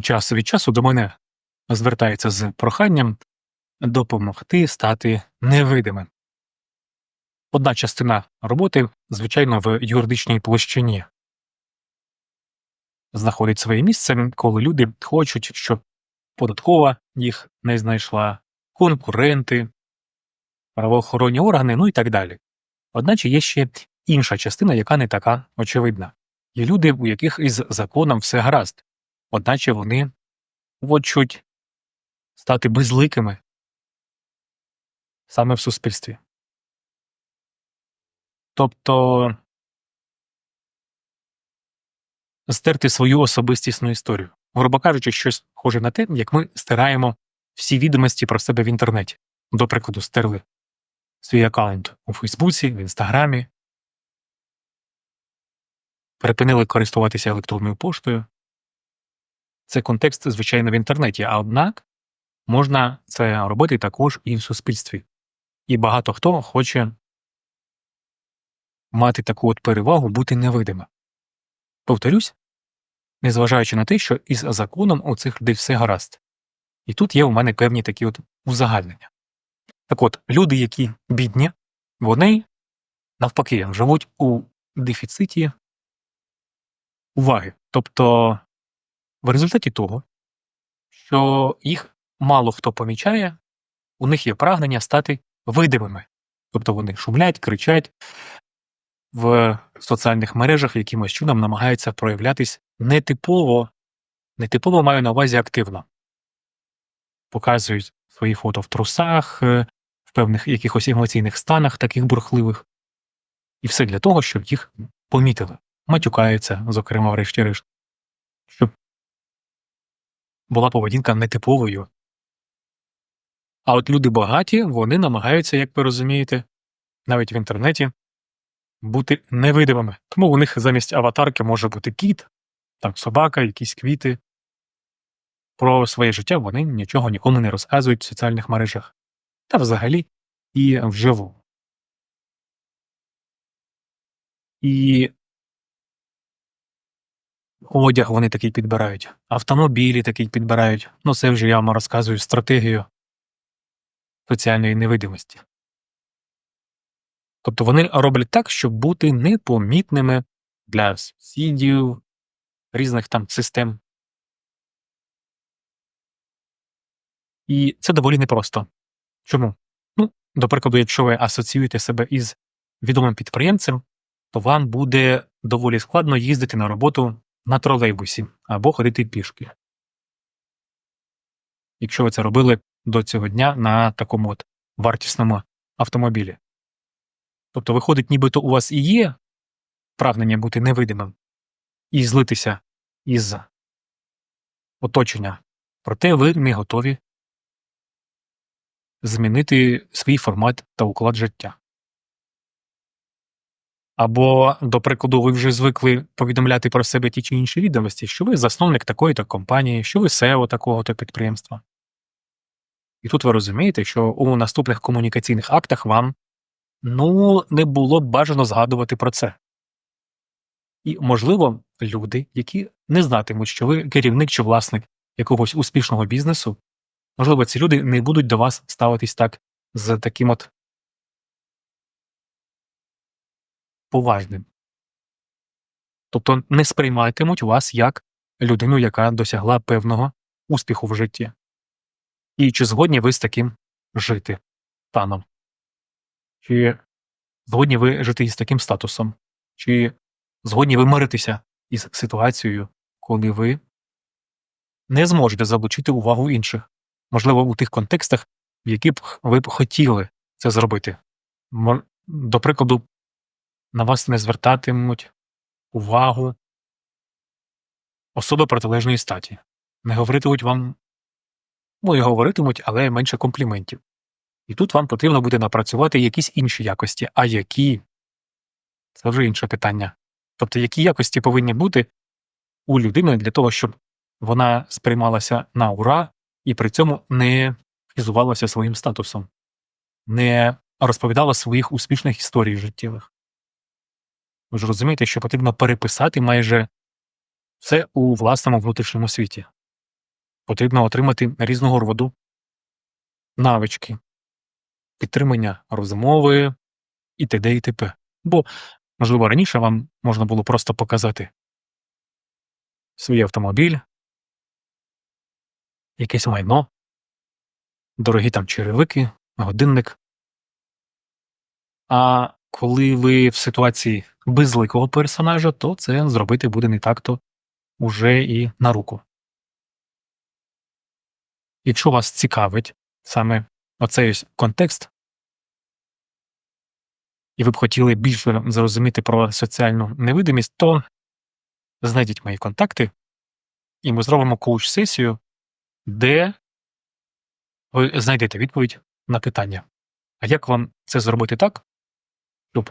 час від часу до мене звертається з проханням допомогти стати невидимим. Одна частина роботи, звичайно, в юридичній площині знаходить своє місце, коли люди хочуть, щоб податкова їх не знайшла, конкуренти, правоохоронні органи, ну і так далі. Одначе є ще інша частина, яка не така очевидна. Є люди, у яких із законом все гаразд, одначе вони хочуть стати безликими саме в суспільстві. Тобто стерти свою особистісну історію. Грубо кажучи, щось схоже на те, як ми стираємо всі відомості про себе в інтернеті. До прикладу, стерли свій аккаунт у Фейсбуці, в Інстаграмі, припинили користуватися електронною поштою. Це контекст, звичайно, в інтернеті, а однак можна це робити також і в суспільстві. І багато хто хоче мати таку от перевагу бути невидимим. Повторюсь, незважаючи на те, що із законом у цих людей все гаразд. І тут є у мене певні такі от узагальнення. Так от, люди, які бідні, вони навпаки живуть у дефіциті уваги. Тобто, в результаті того, що їх мало хто помічає, у них є прагнення стати видимими. Тобто вони шумлять, кричать в соціальних мережах, якимось чином намагаються проявлятись нетипово, нетипово маю на увазі активно. Показують свої фото в трусах, е, в певних якихось емоційних станах, таких бурхливих. І все для того, щоб їх помітили. Матюкаються, зокрема, врешті-решт. Щоб була поведінка нетиповою. А от люди багаті, вони намагаються, як ви розумієте, навіть в інтернеті бути невидимими. Тому у них замість аватарки може бути кіт, там собака, якісь квіти. Про своє життя вони нічого нікому не розказують в соціальних мережах. Та взагалі і вживу. І одяг вони такий підбирають, автомобілі такий підбирають. Ну, це вже я вам розказую стратегію соціальної невидимості. Тобто вони роблять так, щоб бути непомітними для сусідів, різних там систем. І це доволі непросто. Чому? Ну, до прикладу, якщо ви асоціюєте себе із відомим підприємцем, то вам буде доволі складно їздити на роботу на тролейбусі або ходити пішки. Якщо ви це робили до цього дня на такому от вартісному автомобілі. Тобто, виходить, нібито у вас і є прагнення бути невидимим і злитися із оточення, проте ви не готові змінити свій формат та уклад життя. Або, до прикладу, ви вже звикли повідомляти про себе ті чи інші відомості, що ви засновник такої-то компанії, що ви SEO такого-то підприємства. І тут ви розумієте, що у наступних комунікаційних актах вам ну, не було б бажано згадувати про це. І, можливо, люди, які не знатимуть, що ви керівник чи власник якогось успішного бізнесу, можливо, ці люди не будуть до вас ставитись так з таким от поважним. Тобто не сприйматимуть вас як людину, яка досягла певного успіху в житті. І чи згодні ви з таким жити станом? Чи згодні ви жити із таким статусом? Чи згодні ви миритися із ситуацією, коли ви не зможете залучити увагу інших, можливо, у тих контекстах, в які б ви б хотіли це зробити? До прикладу, на вас не звертатимуть увагу особи протилежної статі, не говоритимуть вам, ну і говоритимуть, але менше компліментів. І тут вам потрібно буде напрацювати якісь інші якості. А які це вже інше питання. Тобто, які якості повинні бути у людини для того, щоб вона сприймалася на ура і при цьому не хизувалася своїм статусом, не розповідала своїх успішних історій життєвих. Ви ж розумієте, що потрібно переписати майже все у власному внутрішньому світі. потрібно отримати різного роду навички, підтримання розмови і т.д. і т.п. Бо, можливо, раніше вам можна було просто показати свій автомобіль, якесь майно, дорогі там черевики, годинник. А коли ви в ситуації безликого персонажа, то це зробити буде не так-то уже і на руку. Якщо вас цікавить саме оцей ось контекст, і ви б хотіли більше зрозуміти про соціальну невидимість, то знайдіть мої контакти, і ми зробимо коуч-сесію, де ви знайдете відповідь на питання. А як вам це зробити так, щоб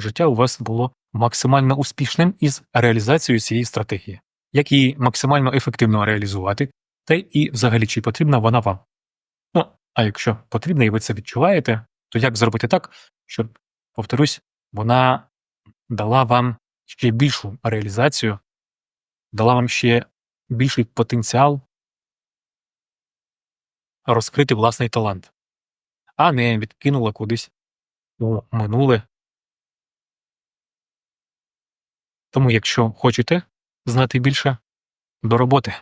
життя у вас було максимально успішним із реалізацією цієї стратегії? Як її максимально ефективно реалізувати, та і взагалі чи потрібна вона вам? Ну, а якщо потрібна і ви це відчуваєте, то як зробити так, щоб, повторюсь, вона дала вам ще більшу реалізацію, дала вам ще більший потенціал розкрити власний талант, а не відкинула кудись у минуле. Тому, якщо хочете знати більше, до роботи.